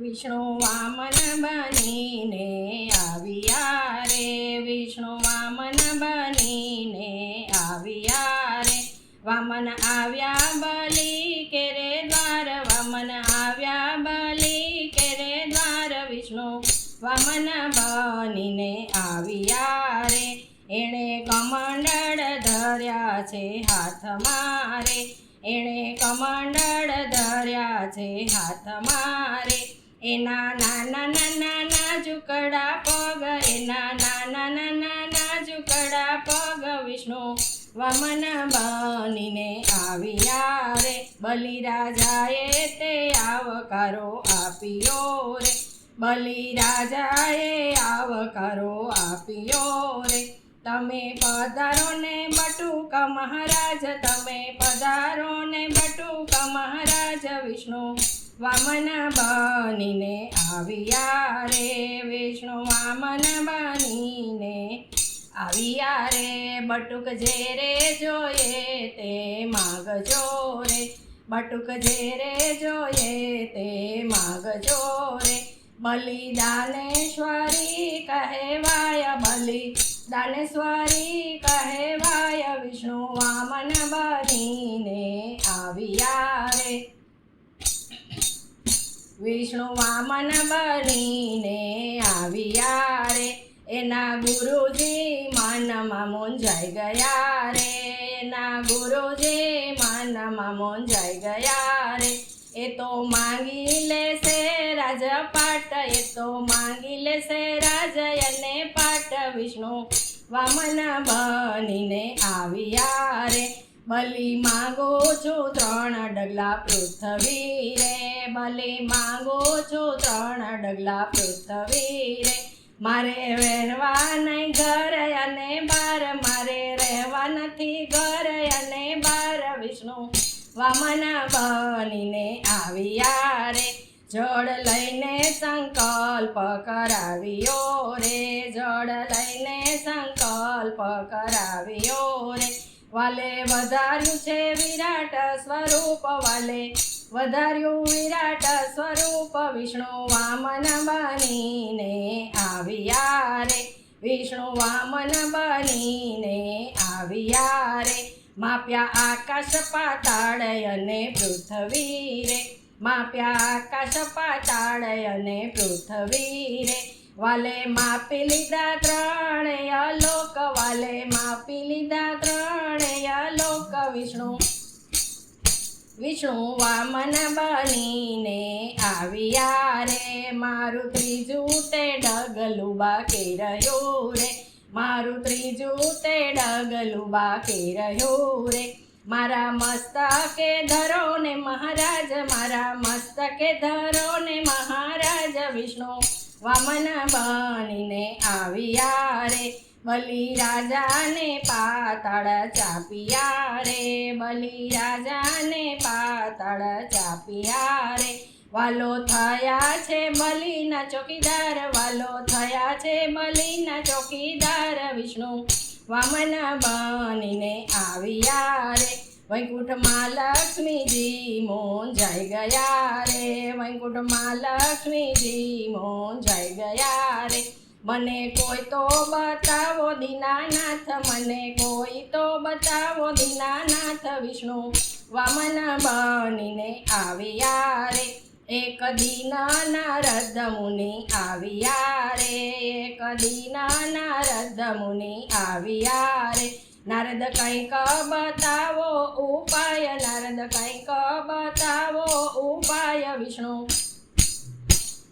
વિષ્ણુ વામન બનીને આવ્યા રે. વિષ્ણુ વામન બનીને આવ્યા રે. વામન આવ્યા બલી કે રે દ્વાર? વામન આવ્યા બલી કે રે દ્વાર? વિષ્ણુ વામન બનીને આવ્યા રે. એણે કમંડળ ધર્યા છે હાથ મારે. એણે કમંડળ ધર્યા છે હાથ રે એના નાના નાના નાજુકડા પગ એના નાના નાના નાજુકડા પગ. વિષ્ણુ વમન બનીને આવ્યા રે, બલિરાજાએ તે આવકારો આપ્યો રે. બલિરાજાએ આવકારો આપ્યો રે. તમે પધારો ને બટુકા મહારાજ, તમે પધારો ને બટુકા મહારાજ, વિષ્ણુ વામન બનીને આવ્યા રે, વિષ્ણુ વામન બનીને આવ્યા રે. બટુક ઝેરે જોઈએ તે માગજો રે. બટુક ઝેરે જોઈએ તે માગજો રે. બલિદાનેશ્વરી કહેવાય બલિ દાનેશ્વરી કહેવાય, વિષ્ણુ વામન બનીને આવ્યા રે. વિષ્ણુ વામન બનીને આવ્યા રે. એના ગુરુજી માનમાં મૂંઝાઈ ગયા રે. એના ગુરુજી માનમાં મૂંઝાઈ ગયા રે. એ તો માંગી લેશે રાજપાટ, એ તો માંગી લેશે રાજ અને પાટ. વિષ્ણુ વામન બનીને આવ્યા રે. બલી માંગો છું ત્રણ ડગલા પૃથ્વી રે. બલી માંગો છું ત્રણ ડગલા પૃથ્વી રે. મારે રહેવા નહીં ઘર અને બાર. મારે રહેવા નથી ઘર અને બાર. વિષ્ણુ વામન બનીને આવ્યા રે. જળ લઈને સંકલ્પ કરાવ્યો રે. જળ લઈને સંકલ્પ કરાવ્યો રે. વાલે વધાર્યું છે વિરાટ સ્વરૂપ વાલે. વધાર્યું વિરાટ સ્વરૂપ વિષ્ણુ વામન બનીને આવ્યા રે. વિષ્ણુ વામન બનીને આવ્યા રે. માપ્યા આકાશ પાતાળ અને પૃથ્વી રે. માપ્યા આકાશ પાતાળ અને પૃથ્વી રે. વાલે માપી લીધા ત્રણેય લોક વાલે માપી લીધા ત્રણેય લોક વિષ્ણુ. વિષ્ણુ વામન બનીને આવ્યા રે. મારું ત્રીજું તે ડગલું બાકી રહ્યું રે. મારું ત્રીજું તે ડગલું બાકી રહ્યું રે. મારા મસ્તકે ધરો ને મહારાજ, મારા મસ્તકે ધરો ને મહારાજ, વિષ્ણુ. વામન બનીને આવ્યા રે બલિ પાતાળ ચાપિયા રે બલિ પાતાળ ચાપિયા રે વાલો થયા છે બલિના ચોકીદાર, વાલો થયા છે બલિના ચોકીદાર. વિષ્ણુ વામન બનીને આવ્યા રે વૈકુંઠમાં લક્ષ્મીજી મોંજાઈ ગયા રે વૈકુંઠમાં લક્ષ્મીજી મોંજાઈ ગયા રે. મને કોઈ તો બતાવો દીનાનાથ, મને કોઈ તો બતાવો દીનાનાથ વિષ્ણુ. વામન બનીને આવ્યા રે. એક દીના નારદ મુનિ આવ્યા રે, એક દીના નારદ મુનિ આવ્યા રે. નારદ કંઈક બતાવો ઉપાય, નારદ કંઈક બતાવો ઉપાય. વિષ્ણુ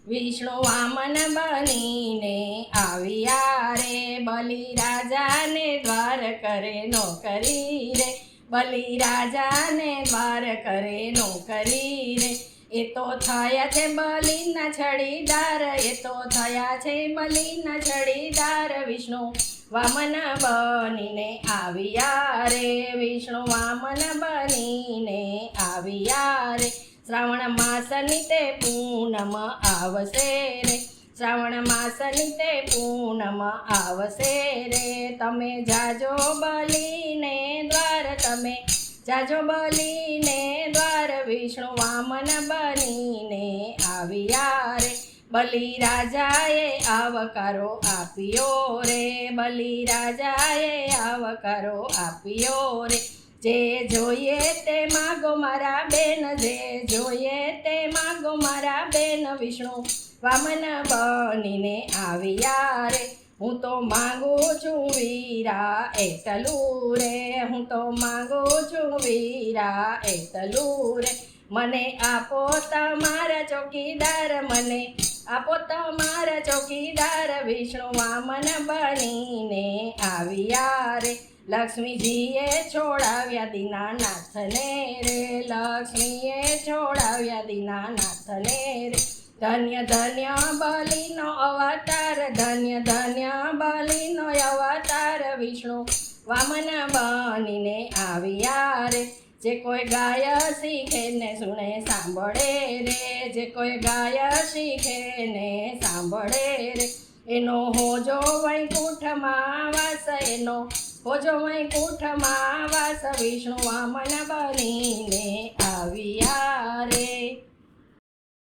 વિષ્ણુ વામન બનીને આવ્યા રે. બલિ દ્વાર કરે નોકરી રે. બલિ રાજાને દ્વાર કરે નોકરી રે. એ તો થયા છે મલિન છડીદાર, એ તો થયા છે બલિના છડીદાર વિષ્ણુ. વામન બનીને આવ્યા રે વિષ્ણુ, વામન બનીને આવ્યા રે. શ્રાવણ માસની તે પૂનમ આવશે રે, શ્રાવણ માસની તે પૂનમ આવશે રે. તમે જાજો તમે જાજો બલીને દ્વાર વિષ્ણુ વામન બનીને આવ્યા રે. બલી રાજાએ આવકારો આપ્યો રે બલી રાજાએ આવકારો આપ્યો રે. જે જોઈએ તે માગો મારા બેન, જે જોઈએ તે માગો મારા બેન વિષ્ણુ વામન બનીને આવ્યા રે. હું તો માંગુ છું વીરા એટલું રે હું તો માંગુ છું વીરા એટલું રે મને આપો તમારા ચોકીદાર, મને આપો તમારા ચોકીદાર. વિષ્ણુ વામન બનીને આવ્યા રે લક્ષ્મીજીએ છોડાવ્યા દીનાનાથને રે. લક્ષ્મીએ છોડાવ્યા દીનાનાથને રે. ધન્ય ધન્ય બલિનો અવતાર, ધન્ય ધન્ય બલિનો અવતાર વિષ્ણુ વામન બનીને આવ્યા રે. જે કોઈ ગાય શીખે ને સુણે સાંભળે રે. જે કોઈ ગાય શીખે ને સાંભળે રે. એનો હોજો વૈકુંઠમાં વાસ, એનો હોજો વૈકુંઠમાં વાસ વિષ્ણુ વામન બનીને આવ્યા રે.